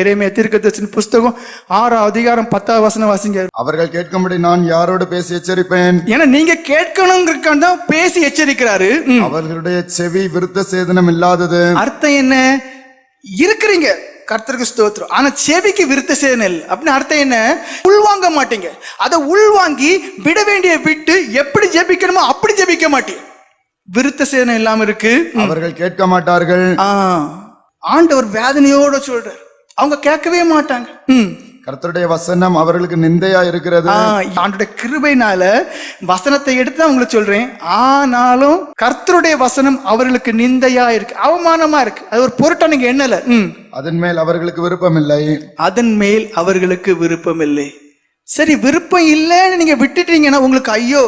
எரேமியா தீர்க்கதரிசன புஸ்தகம் ஆறாம் அதிகாரம் பத்தாவது வசனம் வாசிங்க. அவர்கள் கேட்கும்படி நான் யாரோடு பேசி எச்சரிப்பேன்? ஏன்னா நீங்க கேட்கணுங்கிறக்கான தான் பேசி எச்சரிக்கிறாரு. அவர்களுடைய செவி விருத்த சேதனம் இல்லாதது. அர்த்தம் என்ன? இருக்கிறீங்க. கர்த்தருக்கு ஸ்தோத்திரம். ஆனா செவிக்கு விருத்த சேனல் அப்படின்னு அர்த்தம் என்ன? உள்வாங்க மாட்டீங்க. அதை உள்வாங்கி விட வேண்டிய விட்டு எப்படி ஜெபிக்கணுமோ அப்படி ஜெபிக்க மாட்டீங்க. விருத்த சேதனம் இல்லாம இருக்கு. அவர்கள் கேட்க மாட்டார்கள். ஆண்டவர் வேதனையோட சொல்றார். அவங்க கேட்கவே மாட்டாங்க. ம். கர்த்தருடைய வசனம் அவர்களுக்கு நிந்தையா இருக்கிறது. ஆ, ஆண்டோட கிருபைனால வசனத்தை எடுத்து தான் உங்களுக்கு சொல்றேன். ஆனாலும் கர்த்தருடைய வசனம் அவர்களுக்கு நிந்தையா இருக்கு அவமானமா இருக்கு. அது ஒரு பொருட்டா நீங்க எண்ணல. ம். அதன் மேல் அவர்களுக்கு விருப்பமில்லை. அதன் மேல் அவர்களுக்கு விருப்பம் இல்லை சரி விருப்பம் இல்லைன்னு நீங்க விட்டுட்டீங்கன்னா உங்களுக்கு ஐயோ.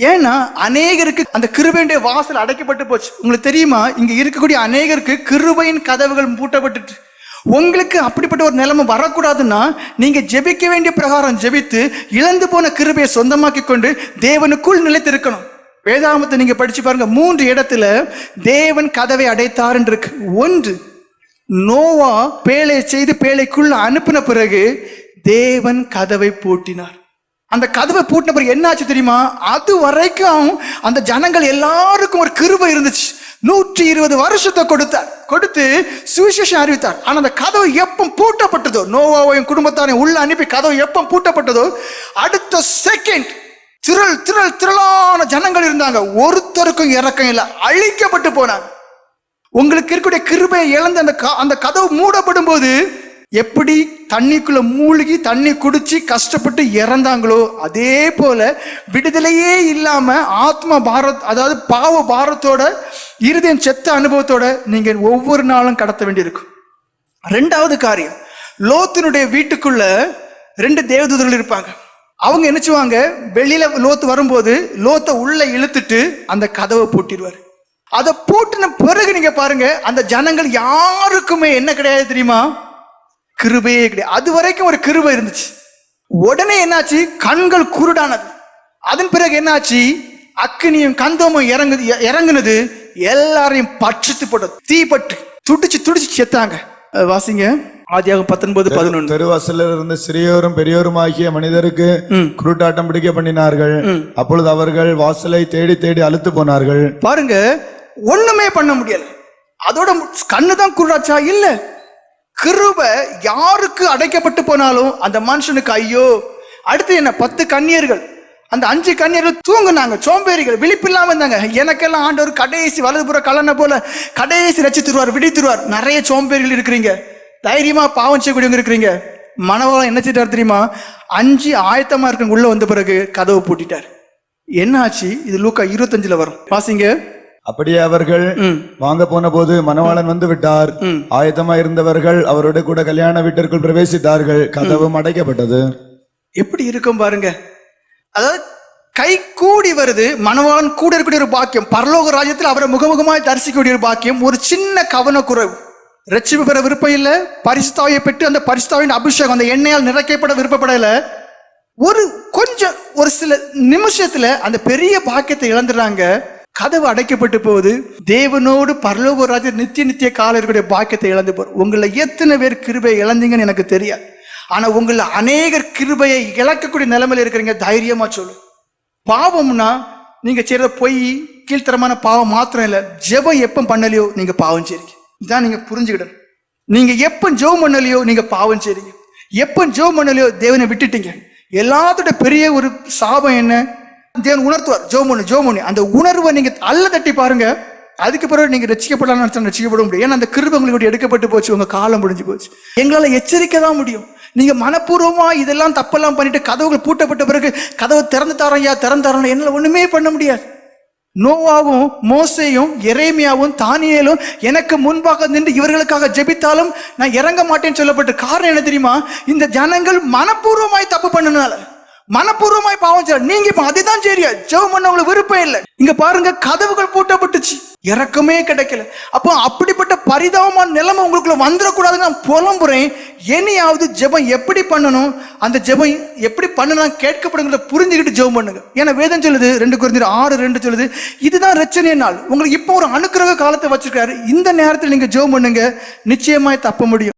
ஏன்னா அநேகருக்கு அந்த கிருபையுடைய வாசல் அடைக்கப்பட்டு போச்சு. உங்களுக்கு தெரியுமா? இங்க இருக்கக்கூடிய அநேகருக்கு கிருபையின் கதவுகள் பூட்டப்பட்டுட்டு உங்களுக்கு அப்படிப்பட்ட ஒரு நிலைமை வரக்கூடாதுன்னா நீங்கள் ஜெபிக்க வேண்டிய பிரகாரம் ஜெபித்து இழந்து போன கிருபையை சொந்தமாக்கி கொண்டு தேவனுக்குள் நிலைத்திருக்கணும். வேதாமத்தை நீங்கள் படித்து பாருங்க. மூன்று இடத்துல தேவன் கதவை அடைத்தாருன்னு இருக்கு. ஒன்று நோவா பேழை செய்து பேழைக்குள்ள அனுப்பின பிறகு தேவன் கதவை பூட்டினார். அந்த கதவை பூட்டின பிறகு என்ன ஆச்சு தெரியுமா? அது வரைக்கும் அந்த ஜனங்கள் எல்லாருக்கும் ஒரு கிருபை இருந்துச்சு. நூற்றி இருபது வருஷத்தை கொடுத்தார் கொடுத்து சுவிசேஷம் அறிவித்தார். ஆனால் அந்த கதவு எப்போ பூட்டப்பட்டதோ நோவாவையும் குடும்பத்தாரையும் உள்ள அனுப்பி கதவு எப்போ பூட்டப்பட்டதோ அடுத்த செகண்ட் திரள் திரள் திரளான ஜனங்கள் இருந்தாங்க. ஒருத்தருக்கும் இறக்கம் இல்லை. அழிக்கப்பட்டு போனாங்க. உங்களுக்கு இருக்கக்கூடிய கிருபையை இழந்து அந்த க- அந்த கதவு மூடப்படும் போது எப்படி தண்ணிக்குள்ள மூழ்கி தண்ணி குடிச்சு கஷ்டப்பட்டு இறந்தாங்களோ அதே போல விடுதலையே இல்லாம ஆத்ம பாரத் அதாவது பாவ பாரத்தோட இருதயம் செத்த அனுபவத்தோட நீங்க ஒவ்வொரு நாளும் கடத்த வேண்டியிருக்கும். ரெண்டாவது காரியம் லோத்தினுடைய வீட்டுக்குள்ள ரெண்டு தேவதூதர்கள் இருப்பாங்க. அவங்க நினைச்சுவாங்க வெளியில லோத்து வரும்போது லோத்தை உள்ள இழுத்துட்டு அந்த கதவை பூட்டிடுவார். அதை பூட்டின பிறகு நீங்க பாருங்க அந்த ஜனங்கள் யாருக்குமே என்ன கிடையாது தெரியுமா? கிருபையே கிடையாது. அது வரைக்கும் ஒரு கிருபை இருந்துச்சு. உடனே என்னாச்சு? கண்கள் குருடானது. அதன் பிறகு என்னாச்சு? அக்கினியும் கந்தமும் இறங்குது இறங்குனது. எல்லாரையும் பட்சித்து போட்டது. தீப்பட்டு துடிச்சு துடிச்சு செத்தாங்க. வாசிங்க. ஆதியாகம் பத்தொன்பது பதினொன்று. தெருவாசலில் இருந்த சிறியோரும் பெரியோரும் ஆகிய மனிதருக்கு குருட்டாட்டம் பிடிக்க பண்ணினார்கள். அப்பொழுது அவர்கள் வாசலை தேடி தேடி அழுத்து போனார்கள். பாருங்க ஒண்ணுமே பண்ண முடியல. அதோட கண்ணு தான் குருடாச்சா? இல்ல. கிருபை யாருக்கு அடைக்கப்பட்டு போனாலும் அந்த மனுஷனுக்கு ஐயோ அடுத்து என்ன பத்து கண்ணியர்கள் அந்த அஞ்சு கண்ணியர்கள் தூங்குனாங்க சோம்பேறிகள் விழிப்பில்லாம இருந்தாங்க. எனக்கெல்லாம் ஆண்டவர் கடைசி வலதுபுற கலனை போல கடைசி ரசித்துருவார் விடித்துருவார். நிறைய சோம்பேறிகள் இருக்கிறீங்க. தைரியமா பாவம் செய்யக்கூடியவங்க இருக்கிறீங்க. மனவளம் என்ன செய்தார் தெரியுமா? அஞ்சு ஆயத்தமா இருக்க உள்ள வந்த பிறகு கதவை பூட்டிட்டார். என்ன ஆச்சு இது லூக்கா இருபத்தஞ்சுல வரும். பாசிங்க அப்படியே அவர்கள் வாங்க போன போது மணவாளன் வந்து விட்டார். ஆயத்தமா இருந்தவர்கள் அவரோட கூட கல்யாண வீட்டிற்குள் பிரவேசித்தார்கள். கதவும் அடைக்கப்பட்டது எப்படி இருக்கும் பாருங்க. அதாவது கை கூடி வருது மணவாளன் கூட இருக்கக்கூடிய ஒரு பாக்கியம் பரலோக ராஜ்யத்தில் அவரை முகமுகமாய் தரிசிக்கக்கூடிய ஒரு பாக்கியம் ஒரு சின்ன கவனக்குறைவு. ரட்சிப்பு பெற விருப்பம் இல்லை பரிசுத்தாவை பெற்று அந்த பரிசுத்தாவின் அபிஷேகம் அந்த எண்ணெயால் நிறைக்கப்பட விருப்பப்படல. ஒரு கொஞ்சம் ஒரு சில நிமிஷத்துல அந்த பெரிய பாக்கியத்தை இழந்துடுறாங்க. கதவு அடைக்கப்பட்டு போகுது. தேவனோடு பரலோக ராஜ நித்திய நித்திய காலம் இருக்கக்கூடிய பாக்கியத்தை இழந்து போறோம். உங்களை எத்தனை பேர் கிருபையை இழந்தீங்கன்னு எனக்கு தெரியாது. ஆனா உங்களை அநேகர் கிருபையை இழக்கக்கூடிய நிலைமையில இருக்கிறீங்க தைரியமா சொல்லு. பாவம்னா நீங்க செய்யற பொய் கீழ்த்தரமான பாவம் மாத்திரம் இல்லை. ஜெபம் எப்போ பண்ணலையோ நீங்க பாவம் செய்றீங்க. இதான் நீங்க புரிஞ்சுக்கிடணும். நீங்க எப்போ ஜெபம் பண்ணலையோ நீங்க பாவம் செய்றீங்க. எப்போ ஜெபம் பண்ணலையோ தேவனை விட்டுட்டீங்க. எல்லாத்தோட பெரிய ஒரு சாபம் என்ன? தேவன் உணர்த்துவார். ஜெபம் பண்ணு அந்த உணர்வை நீங்க அல்ல தட்டி பாருங்க. அதுக்கு பிறகு நீங்க ரசிக்கப்படலாம் நினைச்சா ரசிக்கப்பட முடியும். ஏன்னா அந்த கிருப உங்களுக்கு எடுக்கப்பட்டு போச்சு. உங்க காலம் முடிஞ்சு போச்சு. எங்களால எச்சரிக்கை தான் முடியும். நீங்க மனப்பூர்வமா இதெல்லாம் தப்பெல்லாம் பண்ணிட்டு கதவுகள் பூட்டப்பட்ட பிறகு கதவை திறந்து தரோம் ஐயா திறந்து தரோம் என்னால ஒண்ணுமே பண்ண முடியாது. நோவாவும் மோசையும் எரேமியாவும் தானியலும் எனக்கு முன்பாக நின்று இவர்களுக்காக ஜெபித்தாலும் நான் இறங்க மாட்டேன்னு சொல்லப்பட்ட காரணம் என்ன தெரியுமா? இந்த ஜனங்கள் மனப்பூர்வமாய் தப்பு பண்ணனால. மனப்பூர்வமாய் பாவம் செய்ய நீங்க இப்ப அதுதான் சரியா ஜெபம் பண்ண உங்களுக்கு விருப்பம் இல்லை. இங்க பாருங்க கதவுகள் பூட்டப்பட்டுச்சு. இறக்கமே கிடைக்கல. அப்போ அப்படிப்பட்ட பரிதாபமான நிலைமை உங்களுக்குள்ள வந்துடக்கூடாதுன்னு நான் புலம்புறேன். என்னையாவது ஜெபம் எப்படி பண்ணணும்? அந்த ஜெபம் எப்படி பண்ணணும் கேட்கப்படுங்கிறத புரிஞ்சுக்கிட்டு ஜெபம் பண்ணுங்க. ஏன்னா வேதம் சொல்லுது ரெண்டு குறைந்த ஆறு ரெண்டு சொல்லுது. இதுதான் ரச்சனை நாள். உங்களுக்கு இப்போ ஒரு அனுக்கிரக காலத்தை வச்சிருக்காரு. இந்த நேரத்தில் நீங்க ஜெபம் பண்ணுங்க. நிச்சயமாய் தப்ப முடியும்.